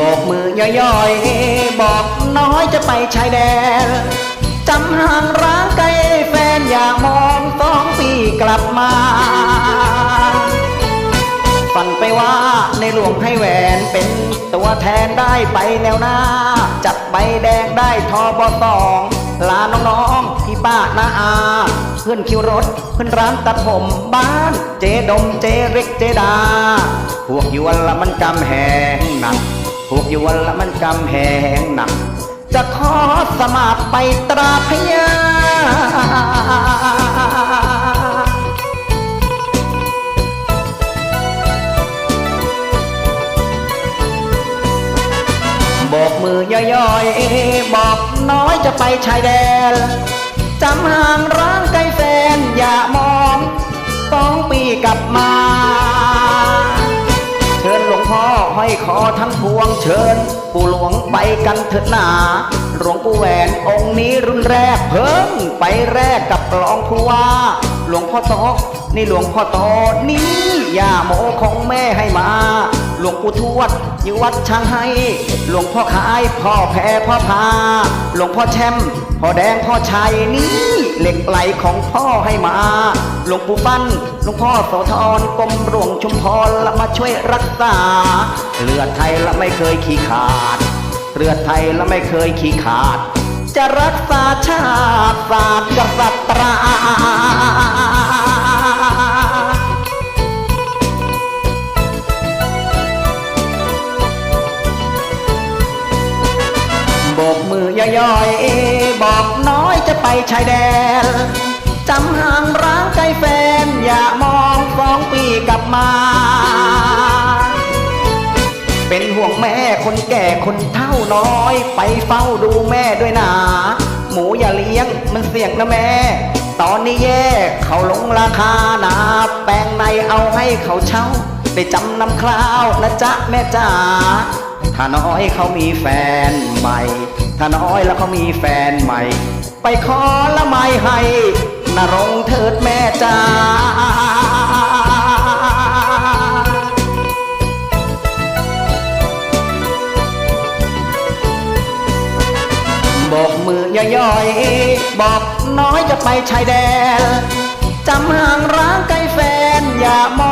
บอย่อยๆ บอกน้อยจะไปชายแดนจำห่างร้างไกลแฟนอยากมองสองปีกลับมา ฝันไปว่าในหลวงให้แหวนเป็นตัวแทนได้ไปแนวหน้า จับใบแดงได้ทอบอตองลาน้องๆพี่ป้าน้าอา เพื่อนคิวรถ เพื่อนร้านตัดผมบ้าน เจดมเจเร็กเจดา พวกยวนละมันกำแหงหนัก พวกยวนละมันกำแหงหนัก จะขอสมัครไปตราพยาโบกมือย่อยๆ บอกน้อยจะไปชายแดนจำห่างร้างไกลแฟนอย่ามอง ขอยคอทั้งพวงเชิญ ปู่หลวงไปกันเถิดหนาหลวงปู่แหวนองค์นี้รุ่นแรกเพิ่งไปแรกกับกลองผู้ว่า หลวงพ่อโตนี่หลวงพ่อโตนี่ย่าโมของแม่ให้มา หลวงปู่ทวดอยู่วัดช่างให้ หลวงพ่อขายพ่อแพ้พ่อพา หลวงพ่อแชมป์พ่อแดงพ่อชัยนี่ เหล็กไหลของพ่อให้มา หลวงปู่ฟันหลวงพ่อโสธรกรมหลวงชุมพรละมาช่วยรักษา เลือดไทยละไม่เคยขี้ขาด เลือดไทยละไม่เคยขี้ขาด จะรักษาชาติศาสตร์กษัตรา กมือย่อยๆบอกน้อยจะไปชายแดนจำห่างร้างไกลแฟน อย่ามองสองปีกลับมา เป็นห่วงแม่คนแก่คนเท่าน้อย ไปเฝ้าดูแม่ด้วยนะหมูอย่าเลี้ยงมันเสี่ยงนะแม่ ตอนนี้แย่เขาลงราคานะแปลงในเอาให้เขาเช่าได้จำนำคราวนะจ๊ะแม่จ๋าถ้าน้อยเขามีแฟนใหม่ ถ้าน้อยแล้วเขามีแฟนใหม่ ไปขอละไม่ให้นรงเถิดแม่จ้าบอกมือย่อยๆ บอกน้อยจะไปชายแดนจำห่างร้างไกลแฟนอย่ามอง